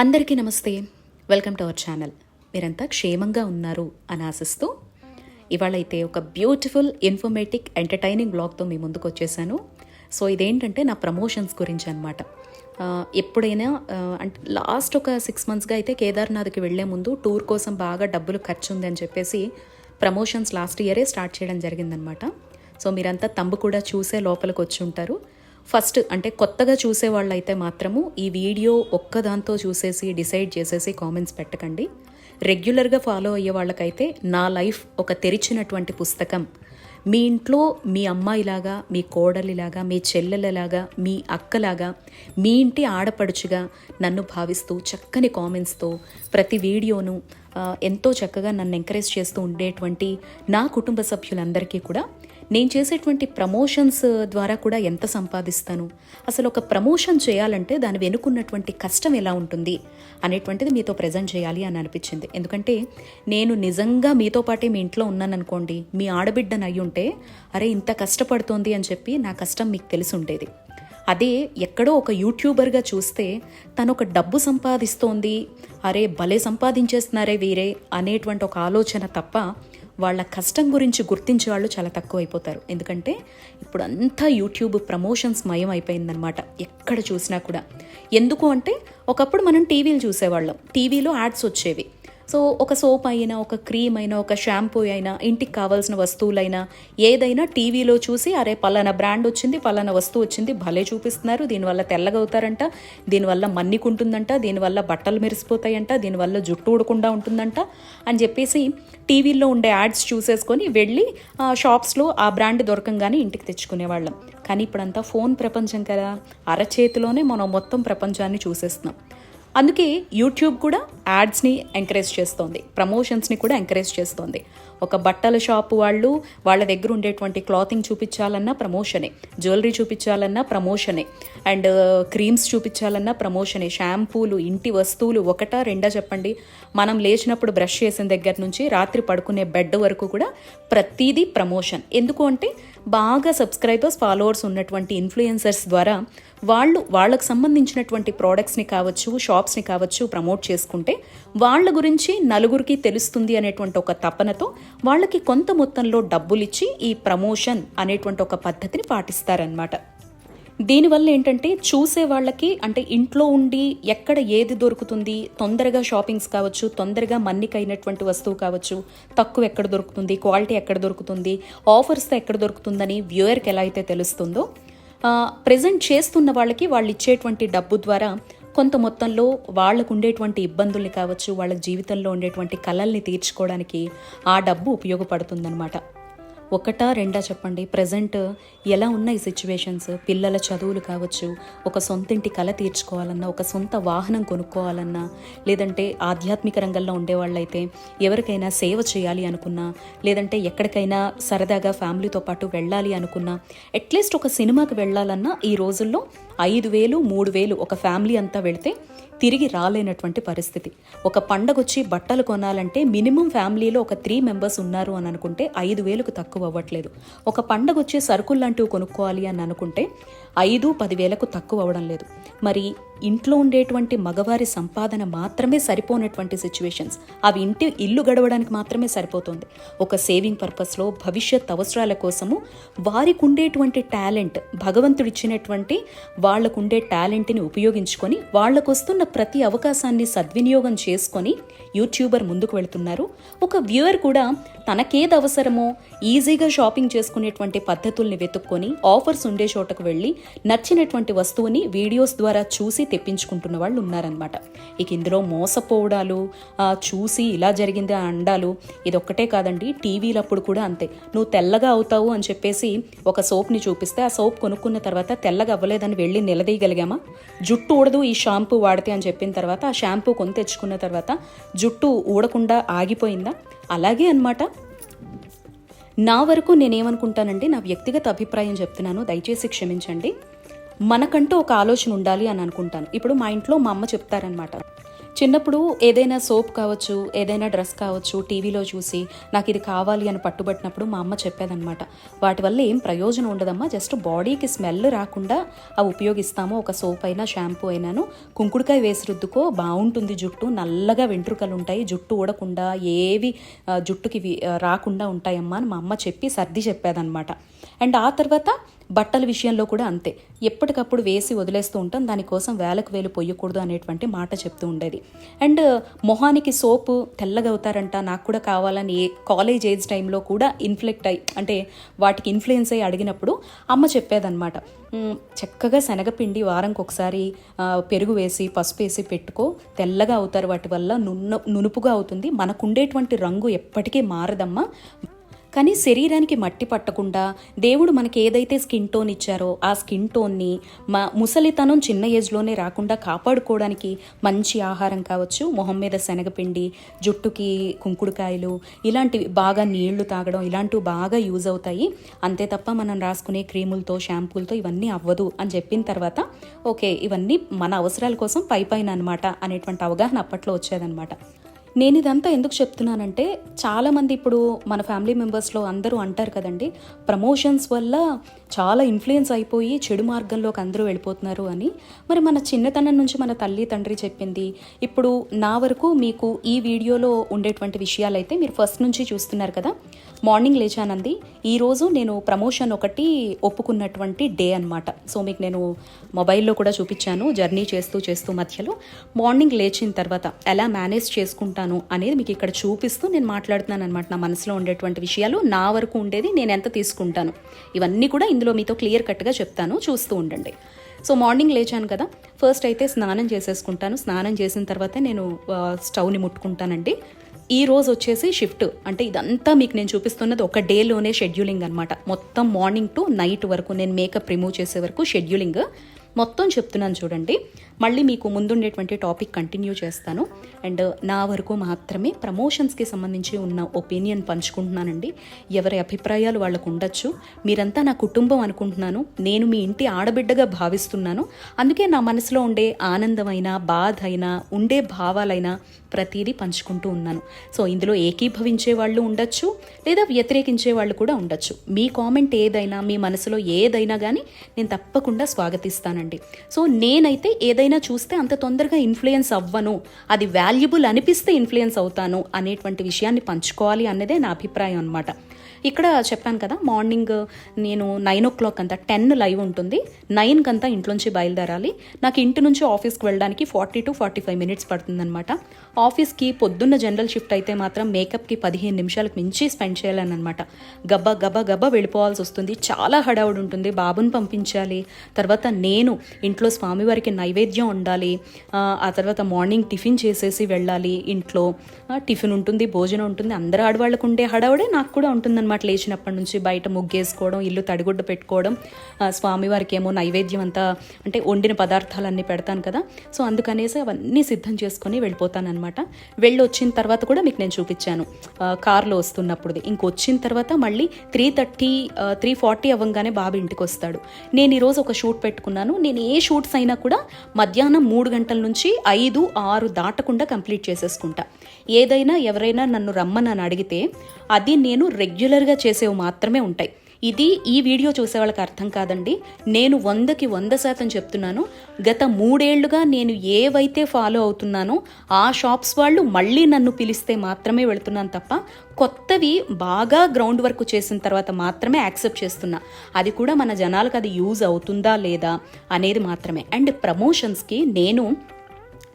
అందరికీ నమస్తే. Welcome to our channel. మీరంతా క్షేమంగా ఉన్నారు అని ఆశిస్తూ ఇవాళైతే ఒక బ్యూటిఫుల్ ఇన్ఫర్మేటిక్ ఎంటర్టైనింగ్ బ్లాగ్తో మీ ముందుకు వచ్చేసాను. సో ఇదేంటంటే నా ప్రమోషన్స్ గురించి అనమాట ఎప్పుడైనా అంటే లాస్ట్ ఒక సిక్స్ మంత్స్గా అయితే కేదార్నాథ్కి వెళ్ళే ముందు టూర్ కోసం బాగా డబ్బులు ఖర్చు ఉంది అని చెప్పేసి ప్రమోషన్స్ లాస్ట్ ఇయరే స్టార్ట్ చేయడం జరిగిందనమాట సో మీరంతా తంబు కూడా చూసే లోపలికి వచ్చి ఉంటారు ఫస్ట్ అంటే కొత్తగా చూసే వాళ్ళైతే మాత్రము ఈ వీడియో ఒక్కదాంతో చూసేసి డిసైడ్ చేసేసి కామెంట్స్ పెట్టకండి. రెగ్యులర్గా ఫాలో అయ్యే వాళ్ళకైతే నా లైఫ్ ఒక తెరిచినటువంటి పుస్తకం. మీ ఇంట్లో మీ అమ్మాయిలాగా మీ కోడలిలాగా మీ చెల్లెలలాగా మీ అక్కలాగా మీ ఇంటి ఆడపడుచుగా నన్ను భావిస్తూ చక్కని కామెంట్స్తో ప్రతి వీడియోను ఎంతో చక్కగా నన్ను ఎంకరేజ్ చేస్తూ ఉండేటువంటి నా కుటుంబ సభ్యులందరికీ కూడా నేను చేసేటువంటి ప్రమోషన్స్ ద్వారా కూడా ఎంత సంపాదిస్తాను? అసలు ఒక ప్రమోషన్ చేయాలంటే దాని వెనుకున్నటువంటి కష్టం ఎలా ఉంటుంది అనేటువంటిది మీతో ప్రజెంట్ చేయాలి అని అనిపించింది. ఎందుకంటే నేను నిజంగా మీతో పాటే మీ ఇంట్లో ఉన్నాను అనుకోండి మీ ఆడబిడ్డను అయి ఉంటే అరే ఇంత కష్టపడుతోంది అని చెప్పి నా కష్టం మీకు తెలిసి ఉండేది. అదే ఎక్కడో ఒక యూట్యూబర్గా చూస్తే తను ఒక డబ్బు సంపాదిస్తోంది అరే భలే సంపాదించేస్తున్నారే వీరే అనేటువంటి ఒక ఆలోచన తప్ప వాళ్ళ కష్టం గురించి గుర్తించే వాళ్ళు చాలా తక్కువ అయిపోతారు ఎందుకంటే ఇప్పుడు అంతా యూట్యూబ్ ప్రమోషన్స్ మయం అయిపోయిందనమాట ఎక్కడ చూసినా కూడా. ఎందుకు అంటే ఒకప్పుడు మనం టీవీలు చూసేవాళ్ళం. టీవీలో యాడ్స్ వచ్చేవి. సో ఒక సోప్ అయినా ఒక క్రీమ్ అయినా ఒక షాంపూ అయినా ఇంటికి కావాల్సిన వస్తువులైనా ఏదైనా టీవీలో చూసి అరే పలానా బ్రాండ్ వచ్చింది పలానా వస్తువు వచ్చింది భలే చూపిస్తున్నారు దీనివల్ల తెల్లగా అవుతారంట దీనివల్ల మన్నికుంటుందంట దీనివల్ల బట్టలు మెరిసిపోతాయంట దీనివల్ల జుట్టు ఊడకుండా ఉంటుందంట అని చెప్పేసి టీవీలో ఉండే యాడ్స్ చూసేసుకొని వెళ్ళి షాప్స్లో ఆ బ్రాండ్ దొరకంగానే ఇంటికి తెచ్చుకునేవాళ్ళం. కానీ ఇప్పుడంతా ఫోన్ ప్రపంచం కదా అరచేతిలోనే మనం మొత్తం ప్రపంచాన్ని చూసేస్తున్నాం. అందుకే యూట్యూబ్ కూడా యాడ్స్ని ఎంకరేజ్ చేస్తోంది ప్రమోషన్స్ని కూడా ఎంకరేజ్ చేస్తోంది. ఒక బట్టల షాప్ వాళ్ళు వాళ్ళ దగ్గర ఉండేటువంటి క్లాతింగ్ చూపించాలన్నా ప్రమోషనే జ్యువెలరీ చూపించాలన్నా ప్రమోషనే అండ్ క్రీమ్స్ చూపించాలన్నా ప్రమోషనే షాంపూలు ఇంటి వస్తువులు ఒకటా రెండా చెప్పండి. మనం లేచినప్పుడు బ్రష్ చేసిన దగ్గర నుంచి రాత్రి పడుకునే బెడ్ వరకు కూడా ప్రతిదీ ప్రమోషన్. ఎందుకు అంటే బాగా సబ్స్క్రైబర్స్ ఫాలోవర్స్ ఉన్నటువంటి ఇన్ఫ్లుయెన్సర్స్ ద్వారా వాళ్ళు వాళ్ళకు సంబంధించినటువంటి ప్రోడక్ట్స్ని కావచ్చు షాప్స్ని కావచ్చు ప్రమోట్ చేసుకుంటే వాళ్ళ గురించి నలుగురికి తెలుస్తుంది అనేటువంటి ఒక తపనతో వాళ్ళకి కొంత మొత్తంలో డబ్బులిచ్చి ఈ ప్రమోషన్ అనేటువంటి ఒక పద్ధతిని పాటిస్తారనమాట దీనివల్ల ఏంటంటే చూసే వాళ్ళకి అంటే ఇంట్లో ఉండి ఎక్కడ ఏది దొరుకుతుంది తొందరగా షాపింగ్స్ కావచ్చు తొందరగా మన్నిక అయినటువంటి వస్తువు కావచ్చు తక్కువ ఎక్కడ దొరుకుతుంది క్వాలిటీ ఎక్కడ దొరుకుతుంది ఆఫర్స్తో ఎక్కడ దొరుకుతుందని వ్యూయర్కి ఎలా అయితే తెలుస్తుందో ప్రజెంట్ చేస్తున్న వాళ్ళకి వాళ్ళు ఇచ్చేటువంటి డబ్బు ద్వారా కొంత మొత్తంలో వాళ్ళకు ఉండేటువంటి ఇబ్బందుల్ని కావచ్చు వాళ్ళ జీవితంలో ఉండేటువంటి కళల్ని తీర్చుకోవడానికి ఆ డబ్బు ఉపయోగపడుతుందన్నమాట. ఒకటా రెండా చెప్పండి. ప్రజెంట్ ఎలా ఉన్నాయి సిచ్యువేషన్స్? పిల్లల చదువులు కావచ్చు ఒక సొంత ఇంటి కళ తీర్చుకోవాలన్నా ఒక సొంత వాహనం కొనుక్కోవాలన్నా లేదంటే ఆధ్యాత్మిక రంగంలో ఉండేవాళ్ళైతే ఎవరికైనా సేవ చేయాలి అనుకున్నా లేదంటే ఎక్కడికైనా సరదాగా ఫ్యామిలీతో పాటు వెళ్ళాలి అనుకున్నా అట్లీస్ట్ ఒక సినిమాకి వెళ్ళాలన్నా ఈ రోజుల్లో ఐదు వేలు మూడు వేలు ఒక ఫ్యామిలీ అంతా వెళితే తిరిగి రాలేనటువంటి పరిస్థితి. ఒక పండగ వచ్చి బట్టలు కొనాలంటే మినిమం ఫ్యామిలీలో ఒక త్రీ మెంబర్స్ ఉన్నారు అని అనుకుంటే ఐదు వేలకు తక్కువ అవ్వట్లేదు. ఒక పండగ వచ్చే సరుకులు లాంటివి కొనుక్కోవాలి అని అనుకుంటే ఐదు పదివేలకు తక్కువ అవడం లేదు. మరి ఇంట్లో ఉండేటువంటి మగవారి సంపాదన మాత్రమే సరిపోనటువంటి సిచ్యువేషన్స్. అవి ఇంటి ఇల్లు గడవడానికి మాత్రమే సరిపోతుంది. ఒక సేవింగ్ పర్పస్లో భవిష్యత్ అవసరాల కోసము వారికి ఉండేటువంటి టాలెంట్ భగవంతుడు ఇచ్చినటువంటి వాళ్ళకు ఉండే టాలెంట్ని ఉపయోగించుకొని వాళ్ళకు వస్తున్న ప్రతి అవకాశాన్ని సద్వినియోగం చేసుకొని యూట్యూబర్ ముందుకు వెళుతున్నారు. ఒక వ్యూయర్ కూడా తనకేది అవసరమో ఈజీగా షాపింగ్ చేసుకునేటువంటి పద్ధతుల్ని వెతుక్కొని ఆఫర్స్ ఉండే చోటకు వెళ్ళి నచ్చినటువంటి వస్తువుని వీడియోస్ ద్వారా చూసి తెప్పించుకుంటున్న వాళ్ళు ఉన్నారనమాట ఇక ఇందులో మోసపోవడాలు చూసి ఇలా జరిగింది అండాలు ఇదొక్కటే కాదండి టీవీలప్పుడు కూడా అంతే. నువ్వు తెల్లగా అవుతావు అని చెప్పేసి ఒక సోప్ని చూపిస్తే ఆ సోప్ కొనుక్కున్న తర్వాత తెల్లగా అవ్వలేదని వెళ్ళి నిలదీయగలిగామా? జుట్టు ఊడదు ఈ షాంపూ వాడితే అని చెప్పిన తర్వాత ఆ షాంపూ కొని తెచ్చుకున్న తర్వాత జుట్టు ఊడకుండా ఆగిపోయిందా? అలాగే అన్నమాట. నా వరకు నేనేమనుకుంటానంటే నా వ్యక్తిగత అభిప్రాయం చెప్తున్నాను దయచేసి క్షమించండి. మనకంటూ ఒక ఆలోచన ఉండాలి అని అనుకుంటాను. ఇప్పుడు మా ఇంట్లో మా అమ్మ చెప్తారనమాట చిన్నప్పుడు ఏదైనా సోప్ కావచ్చు ఏదైనా డ్రెస్ కావచ్చు టీవీలో చూసి నాకు ఇది కావాలి అని పట్టుబట్టినప్పుడు మా అమ్మ చెప్పేదన్నమాట. వాటి వల్ల ఏం ప్రయోజనం ఉండదమ్మా జస్ట్ బాడీకి స్మెల్ రాకుండా అవి ఉపయోగిస్తాము. ఒక సోప్ అయినా షాంపూ అయినాను. కుంకుడుకాయ వేసి రుద్దుకో బాగుంటుంది జుట్టు. నల్లగా వెంట్రుకలు ఉంటాయి. జుట్టు ఊడకుండా ఏవి జుట్టుకి రాకుండా ఉంటాయమ్మా అని మా అమ్మ చెప్పి సర్ది చెప్పేదన్నమాట. అండ్ ఆ తర్వాత బట్టల విషయంలో కూడా అంతే. ఎప్పటికప్పుడు వేసి వదిలేస్తూ ఉంటాం. దానికోసం వేలకు వేలు పొయ్యకూడదు అనేటువంటి మాట చెప్తూ ఉండేది. అండ్ మొహానికి సోపు తెల్లగా అవుతారంట. నాకు కూడా కావాలని ఏ కాలేజ్ ఏజ్ టైంలో కూడా ఇన్ఫ్లెక్ట్ అయ్యి అంటే వాటికి ఇన్ఫ్లుయెన్స్ అయ్యి అడిగినప్పుడు అమ్మ చెప్పేదన్నమాట. చక్కగా శనగపిండి వారంకి ఒకసారి పెరుగు వేసి పసుపు వేసి పెట్టుకో. తెల్లగా అవుతారు వాటి వల్ల నున్న నునుపుగా అవుతుంది. మనకుండేటువంటి రంగు ఎప్పటికీ మారదమ్మా. కానీ శరీరానికి మట్టి పట్టకుండా దేవుడు మనకి ఏదైతే స్కిన్ టోన్ ఇచ్చారో ఆ స్కిన్ టోన్ని మా ముసలితనం చిన్న ఏజ్లోనే రాకుండా కాపాడుకోవడానికి మంచి ఆహారం కావచ్చు. మొహం మీద శనగపిండి జుట్టుకి కుంకుడుకాయలు ఇలాంటివి బాగా నీళ్ళు తాగడం ఇలాంటివి బాగా యూజ్ అవుతాయి. అంతే తప్ప మనం రాసుకునే క్రీములతో షాంపూలతో ఇవన్నీ అవ్వదు అని చెప్పిన తర్వాత ఓకే ఇవన్నీ మన అవసరాల కోసం పై పైన అనమాట అనేటువంటి అవగాహన అప్పట్లో వచ్చేదనమాట నేను ఇదంతా ఎందుకు చెప్తున్నానంటే చాలామంది ఇప్పుడు మన ఫ్యామిలీ మెంబర్స్లో అందరూ అంటారు కదండి ప్రమోషన్స్ వల్ల చాలా ఇన్ఫ్లుయెన్స్ అయిపోయి చెడు మార్గంలోకి అందరూ వెళ్ళిపోతున్నారు అని. మరి మన చిన్నతనం నుంచి మన తల్లి తండ్రి చెప్పింది. ఇప్పుడు నా వరకు మీకు ఈ వీడియోలో ఉండేటువంటి విషయాలైతే మీరు ఫస్ట్ నుంచి చూస్తున్నారు కదా. మార్నింగ్ లేచానంది. ఈరోజు నేను ప్రమోషన్ ఒకటి ఒప్పుకున్నటువంటి డే అనమాట సో మీకు నేను మొబైల్లో కూడా చూపించాను జర్నీ చేస్తూ చేస్తూ మధ్యలో. మార్నింగ్ లేచిన తర్వాత ఎలా మేనేజ్ చేసుకుంటాను అనేది మీకు ఇక్కడ చూపిస్తూ నేను మాట్లాడుతున్నాను అనమాట నా మనసులో ఉండేటువంటి విషయాలు నా వరకు ఉండేది నేను ఎంత తీసుకుంటాను. ఇవన్నీ కూడా ఇందులో మీతో క్లియర్ కట్గా చెప్తాను. చూస్తూ ఉండండి. సో మార్నింగ్ లేచాను కదా. ఫస్ట్ అయితే స్నానం చేసేసుకుంటాను. స్నానం చేసిన తర్వాత నేను స్టవ్ని ముట్టుకుంటానండి. ఈ రోజు వచ్చేసి షిఫ్ట్. అంటే ఇదంతా మీకు నేను చూపిస్తున్నది ఒక డేలోనే షెడ్యూలింగ్ అనమాట మొత్తం మార్నింగ్ టు నైట్ వరకు నేను మేకప్ రిమూవ్ చేసే వరకు షెడ్యూలింగ్. మొత్తం చెప్తున్నాను చూడండి. మళ్ళీ మీకు ముందుండేటువంటి టాపిక్ కంటిన్యూ చేస్తాను. అండ్ నా వరకు మాత్రమే ప్రమోషన్స్కి సంబంధించి ఉన్న ఒపీనియన్ పంచుకుంటున్నానండి. ఎవరి అభిప్రాయాలు వాళ్ళకు ఉండొచ్చు. మీరంతా నా కుటుంబం అనుకుంటున్నాను. నేను మీ ఇంటి ఆడబిడ్డగా భావిస్తున్నాను. అందుకే నా మనసులో ఉండే ఆనందమైన బాధ అయినా ఉండే భావాలైనా ప్రతిదీ పంచుకుంటూ ఉన్నాను. సో ఇందులో ఏకీభవించే వాళ్ళు ఉండొచ్చు లేదా వ్యతిరేకించే వాళ్ళు కూడా ఉండొచ్చు. మీ కామెంట్ ఏదైనా మీ మనసులో ఏదైనా కానీ నేను తప్పకుండా స్వాగతిస్తాను స్వాగతిస్తానండి సో నేనైతే ఏదైనా చూస్తే అంత తొందరగా ఇన్ఫ్లుయెన్స్ అవ్వను అది వాల్యుబుల్ అనిపిస్తే ఇన్ఫ్లుయెన్స్ అవుతాను అనేటువంటి విషయాన్ని పంచుకోవాలి అన్నదే నా అభిప్రాయం అనమాట ఇక్కడ చెప్పాను కదా మార్నింగ్ నేను నైన్ ఓ క్లాక్ అంతా టెన్ లైవ్ ఉంటుంది. నైన్కి అంతా ఇంట్లోంచి బయలుదేరాలి. నాకు ఇంటి నుంచి ఆఫీస్కి వెళ్ళడానికి forty to forty five minutes పడుతుందన్నమాట. ఆఫీస్కి పొద్దున్న జనరల్ షిఫ్ట్ అయితే మాత్రం మేకప్కి పదిహేను నిమిషాలకు మించి స్పెండ్ చేయాలని అనమాట గబ్బా గబ్బా గబ్బా వెళ్ళిపోవాల్సి వస్తుంది. చాలా హడావుడి ఉంటుంది. బాబుని పంపించాలి. తర్వాత నేను ఇంట్లో స్వామివారికి నైవేద్యం ఉండాలి. ఆ, తర్వాత మార్నింగ్ టిఫిన్ చేసేసి వెళ్ళాలి. ఇంట్లో టిఫిన్ ఉంటుంది భోజనం ఉంటుంది. అందరు ఆడవాళ్ళకు ఉండే హడావుడే నాకు కూడా ఉంటుందన్నమాట. లేచినప్పటి నుంచి బయట ముగ్గేసుకోవడం ఇల్లు తడిగుడ్డ పెట్టుకోవడం స్వామివారికి ఏమో నైవేద్యం అంతా అంటే వండిన పదార్థాలన్నీ పెడతాను కదా. సో అందుకనేసి అవన్నీ సిద్ధం చేసుకొని వెళ్ళిపోతాను అనమాట వెళ్ళి వచ్చిన తర్వాత కూడా మీకు నేను చూపించాను. కార్లో వస్తున్నప్పుడు ఇంకొచ్చిన తర్వాత మళ్ళీ త్రీ థర్టీ త్రీ ఫార్టీ అవ్వగానే బాబు ఇంటికి వస్తాడు. నేను ఈరోజు ఒక షూట్ పెట్టుకున్నాను. నేను ఏ షూట్స్ అయినా కూడా మధ్యాహ్నం మూడు గంటల నుంచి ఐదు ఆరు దాటకుండా కంప్లీట్ చేసేసుకుంటా. ఏదైనా ఎవరైనా నన్ను రమ్మని అని అడిగితే అది నేను రెగ్యులర్గా చేసేవి మాత్రమే ఉంటాయి. ఇది ఈ వీడియో చూసే వాళ్ళకి అర్థం కాదండి. నేను వందకి వంద శాతం చెప్తున్నాను. గత మూడేళ్ళుగా నేను ఏవైతే ఫాలో అవుతున్నానో ఆ షాప్స్ వాళ్ళు మళ్ళీ నన్ను పిలిస్తే మాత్రమే వెళుతున్నాను తప్ప కొత్తవి బాగా గ్రౌండ్ వర్క్ చేసిన తర్వాత మాత్రమే యాక్సెప్ట్ చేస్తున్నా. అది కూడా మన జనాలకు అది యూజ్ అవుతుందా లేదా అనేది మాత్రమే. అండ్ ప్రమోషన్స్కి నేను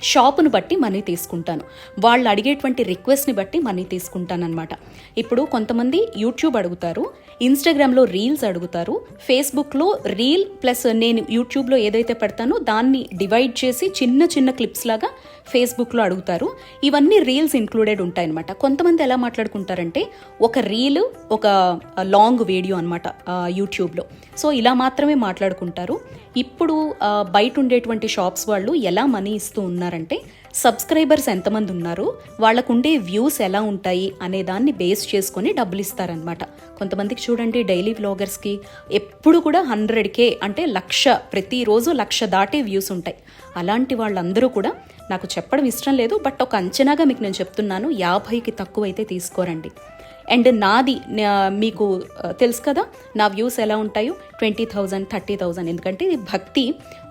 షాపును బట్టి మనీ తీసుకుంటాను. వాళ్ళు అడిగేటువంటి రిక్వెస్ట్ని బట్టి మనీ తీసుకుంటానమాట ఇప్పుడు కొంతమంది యూట్యూబ్ అడుగుతారు ఇన్స్టాగ్రామ్లో రీల్స్ అడుగుతారు ఫేస్బుక్లో రీల్ ప్లస్ నేను యూట్యూబ్లో ఏదైతే పెడతానో దాన్ని డివైడ్ చేసి చిన్న చిన్న క్లిప్స్ లాగా ఫేస్బుక్లో అడుగుతారు. ఇవన్నీ రీల్స్ ఇంక్లూడెడ్ ఉంటాయన్నమాట. కొంతమంది ఎలా మాట్లాడుకుంటారంటే ఒక రీల్ ఒక లాంగ్ వీడియో అనమాట యూట్యూబ్లో సో ఇలా మాత్రమే మాట్లాడుకుంటారు. ఇప్పుడు బయట ఉండేటువంటి షాప్స్ వాళ్ళు ఎలా మనీ ఇస్తూ ఉన్నారంటే సబ్స్క్రైబర్స్ ఎంతమంది ఉన్నారు వాళ్ళకుండే వ్యూస్ ఎలా ఉంటాయి అనే దాన్ని బేస్ చేసుకొని డబ్బులు ఇస్తారనమాట కొంతమందికి చూడండి డైలీ వ్లాగర్స్కి ఎప్పుడు కూడా హండ్రెడ్ కే అంటే లక్ష ప్రతిరోజు లక్ష దాటే వ్యూస్ ఉంటాయి. అలాంటి వాళ్ళందరూ కూడా నాకు చెప్పడం ఇష్టం లేదు బట్ ఒక అంచనాగా మీకు నేను చెప్తున్నాను యాభైకి తక్కువ అయితే తీసుకోరండి. అండ్ నాది మీకు తెలుసు కదా నా వ్యూస్ ఎలా ఉంటాయో ట్వంటీ థౌజండ్ థర్టీ థౌజండ్ ఎందుకంటే ఇది భక్తి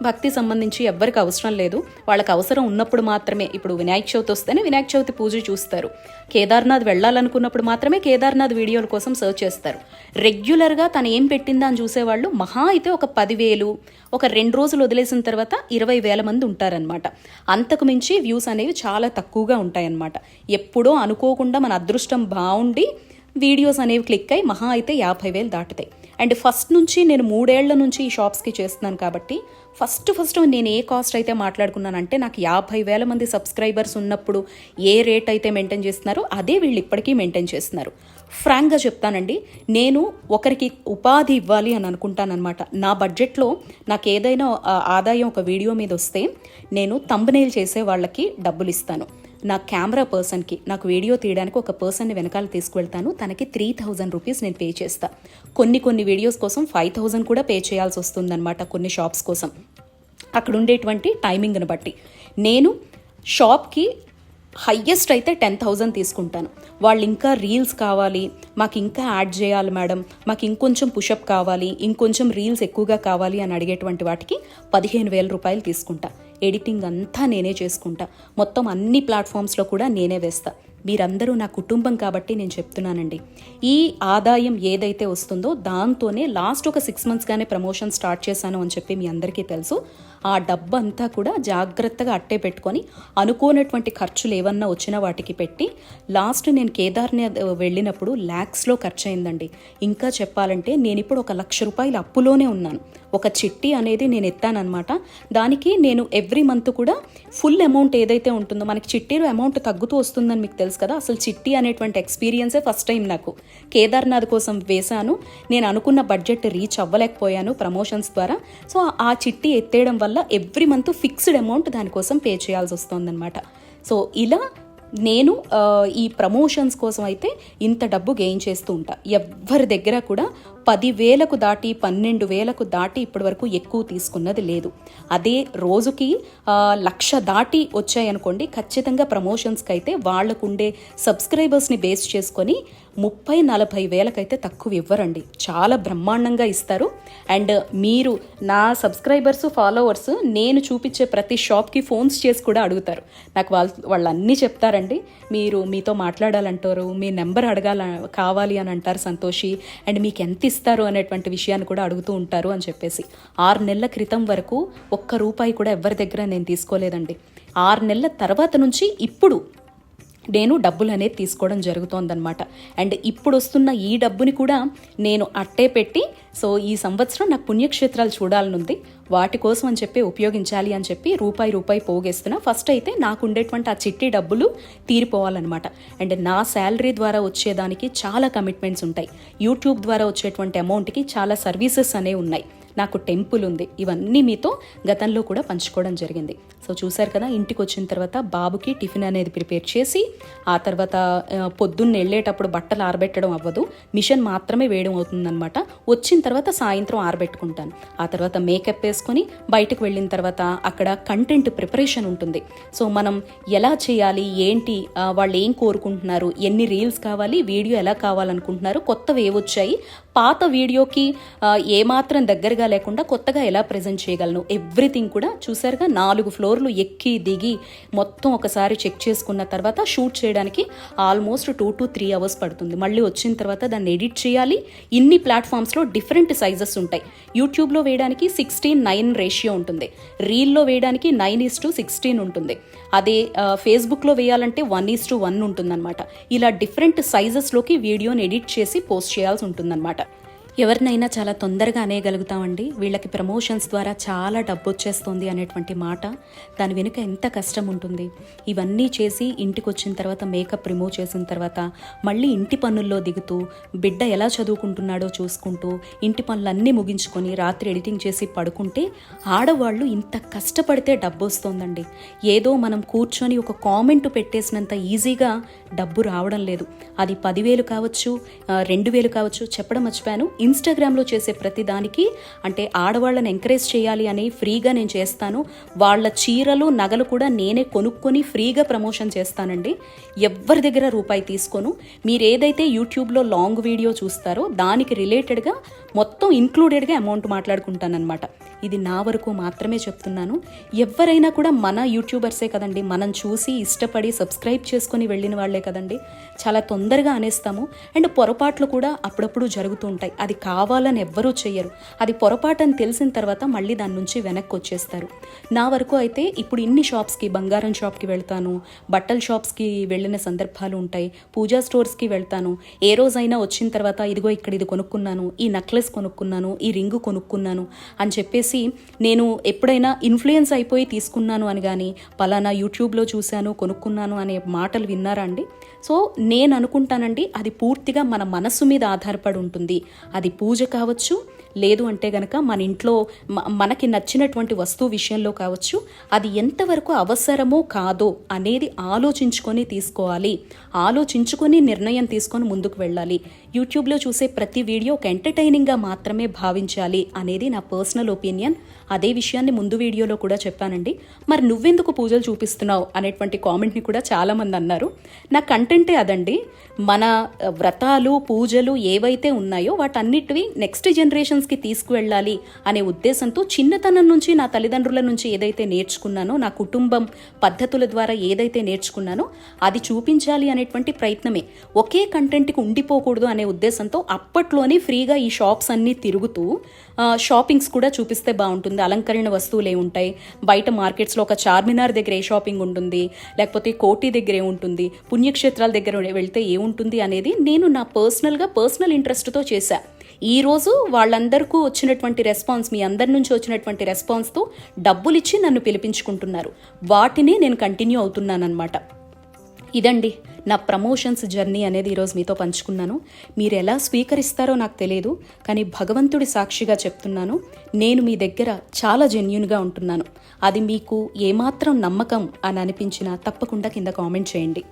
భక్తి సంబంధించి ఎవ్వరికి అవసరం లేదు. వాళ్ళకి అవసరం ఉన్నప్పుడు మాత్రమే ఇప్పుడు వినాయక చవితి వస్తేనే వినాయక చవితి పూజ చూస్తారు. కేదార్నాథ్ వెళ్ళాలనుకున్నప్పుడు మాత్రమే కేదార్నాథ్ వీడియోల కోసం సర్చ్ చేస్తారు. రెగ్యులర్గా తను ఏం పెట్టిందా అని చూసేవాళ్ళు మహా అయితే ఒక పదివేలు ఒక రెండు రోజులు వదిలేసిన తర్వాత ఇరవై వేల మంది ఉంటారనమాట అంతకు మించి వ్యూస్ అనేవి చాలా తక్కువగా ఉంటాయన్నమాట. ఎప్పుడో అనుకోకుండా మన అదృష్టం బాగుండి వీడియోస్ అనేవి క్లిక్ అయ్యి మహా అయితే యాభై వేలు దాటుతాయి. అండ్ ఫస్ట్ నుంచి నేను మూడేళ్ళ నుంచి ఈ షాప్స్కి చేస్తున్నాను కాబట్టి ఫస్ట్ ఫస్ట్ నేను ఏ కాస్ట్ అయితే మాట్లాడుకున్నానంటే నాకు యాభై వేల మంది సబ్స్క్రైబర్స్ ఉన్నప్పుడు ఏ రేట్ అయితే మెయింటైన్ చేస్తున్నారో అదే వీళ్ళు ఇప్పటికీ మెయింటైన్ చేస్తున్నారు. ఫ్రాంక్గా చెప్తానండి నేను ఒకరికి ఉపాధి ఇవ్వాలి అని అనుకుంటానమాట నా బడ్జెట్లో నాకు ఏదైనా ఆదాయం ఒక వీడియో మీద వస్తే నేను తంబనేల్ చేసే వాళ్ళకి డబ్బులు ఇస్తాను. నా కెమెరా పర్సన్కి నాకు వీడియో తీయడానికి ఒక పర్సన్ని వెనకాల తీసుకువెళ్తాను. తనకి త్రీ థౌజండ్ రూపీస్ నేను పే చేస్తా. కొన్ని కొన్ని వీడియోస్ కోసం ఫైవ్ థౌజండ్ కూడా పే చేయాల్సి వస్తుందన్నమాట కొన్ని షాప్స్ కోసం. అక్కడ ఉండేటువంటి టైమింగ్ని బట్టి. నేను షాప్కి హయ్యెస్ట్ అయితే టెన్ థౌజండ్ తీసుకుంటాను. వాళ్ళు ఇంకా రీల్స్ కావాలి మాకు ఇంకా యాడ్ చేయాలి మేడం మాకు ఇంకొంచెం పుషప్ కావాలి ఇంకొంచెం రీల్స్ ఎక్కువగా కావాలి అని అడిగేటువంటి వాటికి పదిహేను వేల రూపాయలు తీసుకుంటా. ఎడిటింగ్ అంతా నేనే చేసుకుంటా. మొత్తం అన్ని ప్లాట్ఫామ్స్లో కూడా నేనే వేస్తాను మీరందరూ నా కుటుంబం కాబట్టి నేను చెప్తున్నానండి. ఈ ఆదాయం ఏదైతే వస్తుందో దాంతోనే లాస్ట్ ఒక సిక్స్ మంత్స్గానే ప్రమోషన్ స్టార్ట్ చేశాను అని చెప్పి మీ అందరికీ తెలుసు. ఆ డబ్బు అంతా కూడా జాగ్రత్తగా అట్టే పెట్టుకొని అనుకోనటువంటి ఖర్చులు ఏమన్నా వచ్చిన వాటికి పెట్టి లాస్ట్ నేను కేదార్నాథ్ వెళ్ళినప్పుడు ల్యాక్స్లో ఖర్చు అయిందండి ఇంకా చెప్పాలంటే నేను ఇప్పుడు ఒక లక్ష రూపాయల అప్పులోనే ఉన్నాను. ఒక చిట్టి అనేది నేను ఎత్తానమాట దానికి నేను ఎవ్రీ మంత్ కూడా ఫుల్ అమౌంట్ ఏదైతే ఉంటుందో మనకి చిట్టీలో అమౌంట్ తగ్గుతూ వస్తుందని మీకు తెలుసు. కదా. అసలు చిట్టి అనేటువంటి ఎక్స్పీరియన్సే ఫస్ట్ టైం నాకు. కేదార్నాథ్ కోసం వేశాను. నేను అనుకున్న బడ్జెట్ రీచ్ అవ్వలేకపోయాను ప్రమోషన్స్ ద్వారా. సో ఆ చిట్టి ఎత్తేయడం వల్ల ఎవ్రీ మంత్ ఫిక్స్డ్ అమౌంట్ దానికోసం పే చేయాల్సి వస్తుందన్నమాట. సో ఇలా నేను ఈ ప్రమోషన్స్ కోసం అయితే ఇంత డబ్బు గెయిన్ చేస్తూ ఉంటా. ఎవ్వరి దగ్గర కూడా పదివేలకు దాటి పన్నెండు వేలకు దాటి ఇప్పటి వరకు ఎక్కువ తీసుకున్నది లేదు. అదే రోజుకి లక్ష దాటి వచ్చాయనుకోండి ఖచ్చితంగా ప్రమోషన్స్కి అయితే వాళ్ళకుండే సబ్స్క్రైబర్స్ని బేస్ చేసుకొని ముప్పై నలభై వేలకైతే తక్కువ ఇవ్వరండి. చాలా బ్రహ్మాండంగా ఇస్తారు. అండ్ మీరు నా సబ్స్క్రైబర్స్ ఫాలోవర్స్ నేను చూపించే ప్రతి షాప్కి ఫోన్స్ చేసి కూడా అడుగుతారు. నాకు వాళ్ళు వాళ్ళు అన్నీ చెప్తారండి. మీరు మీతో మాట్లాడాలంటారు మీ నెంబర్ అడగాల కావాలి అని అంటారు సంతోషి. అండ్ మీకు ఎంత ఇస్తారు అనేటువంటి విషయాన్ని కూడా అడుగుతూ ఉంటారు అని చెప్పేసి. ఆరు నెలల క్రితం వరకు ఒక్క రూపాయి కూడా ఎవరి దగ్గర నేను తీసుకోలేదండి. ఆరు నెలల తర్వాత నుంచి ఇప్పుడు నేను డబ్బులు అనేది తీసుకోవడం జరుగుతోందనమాట అండ్ ఇప్పుడు వస్తున్న ఈ డబ్బుని కూడా నేను అట్టే పెట్టి సో ఈ సంవత్సరం నాకు పుణ్యక్షేత్రాలు చూడాలనుంది వాటి కోసం అని చెప్పి ఉపయోగించాలి అని చెప్పి రూపాయి రూపాయి పోగేస్తున్నా. ఫస్ట్ అయితే నాకు ఉండేటువంటి ఆ చిట్టి డబ్బులు తీరిపోవాలన్నమాట. అండ్ నా శాలరీ ద్వారా వచ్చేదానికి చాలా కమిట్మెంట్స్ ఉంటాయి. యూట్యూబ్ ద్వారా వచ్చేటువంటి అమౌంట్కి చాలా సర్వీసెస్ అనేవి ఉన్నాయి. నాకు టెంపుల్ ఉంది. ఇవన్నీ మీతో గతంలో కూడా పంచుకోవడం జరిగింది. సో చూశారు కదా ఇంటికి వచ్చిన తర్వాత బాబుకి టిఫిన్ అనేది ప్రిపేర్ చేసి ఆ తర్వాత పొద్దున్న వెళ్ళేటప్పుడు బట్టలు ఆరబెట్టడం అవ్వదు. మిషన్ మాత్రమే వేయడం అవుతుందన్నమాట. వచ్చిన తర్వాత సాయంత్రం ఆరబెట్టుకుంటాను. ఆ తర్వాత మేకప్ వేసుకొని బయటకు వెళ్ళిన తర్వాత అక్కడ కంటెంట్ ప్రిపరేషన్ ఉంటుంది. సో మనం ఎలా చేయాలి ఏంటి వాళ్ళు ఏం కోరుకుంటున్నారు ఎన్ని రీల్స్ కావాలి వీడియో ఎలా కావాలనుకుంటున్నారు కొత్తవి ఏవొచ్చాయి పాత వీడియోకి ఏమాత్రం దగ్గరగా లేకుండా కొత్తగా ఎలా ప్రజెంట్ చేయగలను? ఎవ్రీథింగ్ కూడా చూసారుగా నాలుగు ఫ్లోర్లు ఎక్కి దిగి మొత్తం ఒకసారి చెక్ చేసుకున్న తర్వాత షూట్ చేయడానికి almost two to three hours పడుతుంది. మళ్ళీ వచ్చిన తర్వాత దాన్ని ఎడిట్ చేయాలి. ఇన్ని ప్లాట్ఫామ్స్లో డిఫరెంట్ సైజెస్ ఉంటాయి. యూట్యూబ్లో వేయడానికి సిక్స్టీన్ నైన్ రేషియో ఉంటుంది. రీల్లో వేయడానికి నైన్ ఈస్ టు సిక్స్టీన్ ఉంటుంది. అదే ఫేస్బుక్లో వేయాలంటే వన్ ఈస్ టు వన్ ఉంటుందన్నమాట. ఇలా డిఫరెంట్ సైజెస్లోకి వీడియోని ఎడిట్ చేసి పోస్ట్ చేయాల్సి ఉంటుందన్నమాట. ఎవరినైనా చాలా తొందరగా అనేయగలుగుతామండి. వీళ్ళకి ప్రమోషన్స్ ద్వారా చాలా డబ్బు వచ్చేస్తుంది అనేటువంటి మాట. దాని వెనుక ఎంత కష్టం ఉంటుంది. ఇవన్నీ చేసి ఇంటికి వచ్చిన తర్వాత మేకప్ రిమూవ్ చేసిన తర్వాత మళ్ళీ ఇంటి పనుల్లో దిగుతూ బిడ్డ ఎలా చదువుకుంటున్నాడో చూసుకుంటూ ఇంటి పనులన్నీ ముగించుకొని రాత్రి ఎడిటింగ్ చేసి పడుకుంటే ఆడవాళ్ళు ఇంత కష్టపడితే డబ్బు వస్తుందండి ఏదో మనం కూర్చొని ఒక కామెంట్ పెట్టేసినంత ఈజీగా డబ్బు రావడం లేదు. అది పదివేలు కావచ్చు రెండు వేలు కావచ్చు చెప్పడం మర్చిపోయాను. ఇన్స్టాగ్రామ్లో చేసే ప్రతిదానికి అంటే ఆడవాళ్ళని ఎంకరేజ్ చేయాలి అని ఫ్రీగా నేను చేస్తాను. వాళ్ళ చీరలు నగలు కూడా నేనే కొనుక్కొని ఫ్రీగా ప్రమోషన్ చేస్తానండి. ఎవరి దగ్గర రూపాయి తీసుకోను. మీరు ఏదైతే యూట్యూబ్లో లాంగ్ వీడియో చూస్తారో దానికి రిలేటెడ్గా మొత్తం ఇంక్లూడెడ్గా అమౌంట్ మాట్లాడుకుంటానమాట ఇది నా వరకు మాత్రమే చెప్తున్నాను. ఎవరైనా కూడా మన యూట్యూబర్సే కదండి మనం చూసి ఇష్టపడి సబ్స్క్రైబ్ చేసుకొని వెళ్ళిన వాళ్ళే కదండి. చాలా తొందరగా అనేస్తాము. అండ్ పొరపాట్లు కూడా అప్పుడప్పుడు జరుగుతూ ఉంటాయి. అది కావాలని ఎవ్వరూ చెయ్యరు. అది పొరపాటు అని తెలిసిన తర్వాత మళ్ళీ దాని నుంచి వెనక్కి వచ్చేస్తారు నా వరకు అయితే ఇప్పుడు ఇన్ని షాప్స్కి బంగారం షాప్కి వెళ్తాను. బట్టల షాప్స్కి వెళ్ళిన సందర్భాలు ఉంటాయి. పూజా స్టోర్స్కి వెళ్తాను. ఏ రోజైనా వచ్చిన తర్వాత ఇదిగో ఇక్కడ ఇది కొనుక్కున్నాను. ఈ నెక్లెస్ కొనుక్కున్నాను. ఈ రింగు కొనుక్కున్నాను. అని చెప్పేసి నేను ఎప్పుడైనా ఇన్ఫ్లుయెన్స్ అయిపోయి తీసుకున్నాను అని కానీ పలానా యూట్యూబ్లో చూశాను కొనుక్కున్నాను అనే మాటలు విన్నారా అండి? సో నేను అనుకుంటానండి అది పూర్తిగా మన మనస్సు మీద ఆధారపడి ఉంటుంది. అది అది పూజ కావచ్చు లేదు అంటే గనక మన ఇంట్లో మనకి నచ్చినటువంటి వస్తువు విషయంలో కావచ్చు అది ఎంతవరకు అవసరమో కాదో అనేది ఆలోచించుకొని తీసుకోవాలి. ఆలోచించుకొని నిర్ణయం తీసుకొని ముందుకు వెళ్ళాలి. యూట్యూబ్లో చూసే ప్రతి వీడియో ఒక ఎంటర్టైనింగ్గా మాత్రమే భావించాలి అనేది నా పర్సనల్ ఒపీనియన్. అదే విషయాన్ని ముందు వీడియోలో కూడా చెప్పానండి. మరి నువ్వెందుకు పూజలు చూపిస్తున్నావు అనేటువంటి కామెంట్ని కూడా చాలామంది అన్నారు. నా కంటెంటే అదండి. మన వ్రతాలు పూజలు ఏవైతే ఉన్నాయో వాటన్నిటివి నెక్స్ట్ జనరేషన్స్ జనరేషన్స్కి తీసుకువెళ్ళాలి అనే ఉద్దేశంతో చిన్నతనం నుంచి నా తల్లిదండ్రుల నుంచి ఏదైతే నేర్చుకున్నానో నా కుటుంబం పద్ధతుల ద్వారా ఏదైతే నేర్చుకున్నానో అది చూపించాలి అనేటువంటి ప్రయత్నమే. ఒకే కంటెంట్కి ఉండిపోకూడదు అనే ఉద్దేశంతో అప్పట్లోనే ఫ్రీగా ఈ షాప్స్ అన్నీ తిరుగుతూ షాపింగ్స్ కూడా చూపిస్తే బాగుంటుంది. అలంకరణ వస్తువులు ఏ ఉంటాయి. బయట మార్కెట్స్లో ఒక చార్మినార్ దగ్గర ఏ షాపింగ్ ఉంటుంది లేకపోతే కోటి దగ్గర ఉంటుంది పుణ్యక్షేత్రాల దగ్గర వెళ్తే ఏ ఉంటుంది అనేది నేను నా పర్సనల్గా పర్సనల్ ఇంట్రెస్ట్తో చేశా. ఈరోజు వాళ్ళందరికీ వచ్చినటువంటి రెస్పాన్స్ మీ అందరి నుంచి వచ్చినటువంటి రెస్పాన్స్తో డబ్బులిచ్చి నన్ను పిలిపించుకుంటున్నారు. వాటినే నేను కంటిన్యూ అవుతున్నానమాట ఇదండి నా ప్రమోషన్స్ జర్నీ అనేది ఈరోజు మీతో పంచుకున్నాను. మీరు ఎలా స్వీకరిస్తారో నాకు తెలియదు కానీ భగవంతుడి సాక్షిగా చెప్తున్నాను. నేను మీ దగ్గర చాలా జెన్యున్గా ఉంటున్నాను. అది మీకు ఏమాత్రం నమ్మకం అని అనిపించినా తప్పకుండా కింద కామెంట్ చేయండి.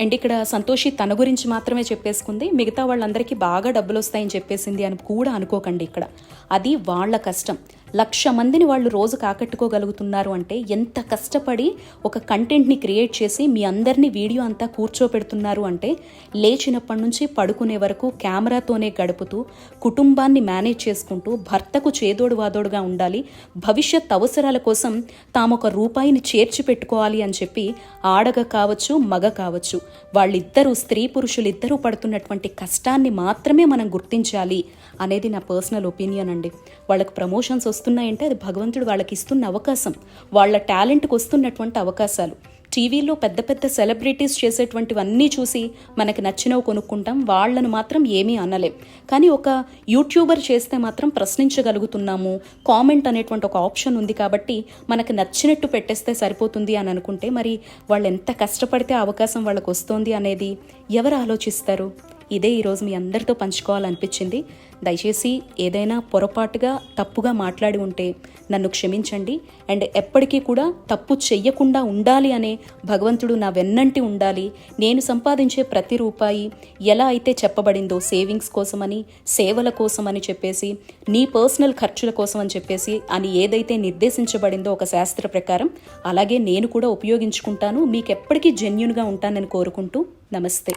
అండ్ ఇక్కడ సంతోషి తన గురించి మాత్రమే చెప్పేసుకుంది. మిగతా వాళ్ళందరికీ బాగా డబ్బులు వస్తాయని చెప్పేసింది అని కూడా అనుకోకండి ఇక్కడ. అది వాళ్ళ కష్టం. లక్ష మందిని వాళ్ళు రోజు కాకట్టుకోగలుగుతున్నారు అంటే ఎంత కష్టపడి ఒక కంటెంట్ని క్రియేట్ చేసి మీ అందరినీ వీడియో అంతా కూర్చోపెడుతున్నారు అంటే లేచినప్పటి నుంచి పడుకునే వరకు కెమెరాతోనే గడుపుతూ కుటుంబాన్ని మేనేజ్ చేసుకుంటూ భర్తకు చేదోడు వాదోడుగా ఉండాలి భవిష్యత్ అవసరాల కోసం తాము ఒక రూపాయిని చేర్చి పెట్టుకోవాలి అని చెప్పి ఆడగ కావచ్చు మగ కావచ్చు వాళ్ళిద్దరూ స్త్రీ పురుషులిద్దరూ పడుతున్నటువంటి కష్టాన్ని మాత్రమే మనం గుర్తించాలి అనేది నా పర్సనల్ ఒపీనియన్ అండి. వాళ్ళకి ప్రమోషన్స్ వస్తున్నాయంటే అది భగవంతుడు వాళ్ళకి ఇస్తున్న అవకాశం. వాళ్ళ టాలెంట్కి వస్తున్నటువంటి అవకాశాలు. టీవీలో పెద్ద పెద్ద సెలబ్రిటీస్ చేసేటువంటివన్నీ చూసి మనకు నచ్చినవి కొనుక్కుంటాం. వాళ్ళను మాత్రం ఏమీ అనలేం. కానీ ఒక యూట్యూబర్ చేస్తే మాత్రం ప్రశ్నించగలుగుతున్నాము. కామెంట్ అనేటువంటి ఒక ఆప్షన్ ఉంది కాబట్టి మనకు నచ్చినట్టు పెట్టేస్తే సరిపోతుంది అని అనుకుంటే మరి వాళ్ళు ఎంత కష్టపడితే అవకాశం వాళ్ళకు వస్తుంది అనేది ఎవరు ఆలోచిస్తారు? ఇదే ఈరోజు మీ అందరితో పంచుకోవాలనిపించింది. దయచేసి ఏదైనా పొరపాటుగా తప్పుగా మాట్లాడి ఉంటే నన్ను క్షమించండి. అండ్ ఎప్పటికీ కూడా తప్పు చెయ్యకుండా ఉండాలి అనే భగవంతుడు నా వెన్నంటి ఉండాలి. నేను సంపాదించే ప్రతి రూపాయి ఎలా అయితే చెప్పబడిందో సేవింగ్స్ కోసమని సేవల కోసమని చెప్పేసి నీ పర్సనల్ ఖర్చుల కోసం అని చెప్పేసి అని ఏదైతే నిర్దేశించబడిందో ఒక శాస్త్ర ప్రకారం అలాగే నేను కూడా ఉపయోగించుకుంటాను. మీకు ఎప్పటికీ జెన్యున్గా ఉంటానని కోరుకుంటూ నమస్తే.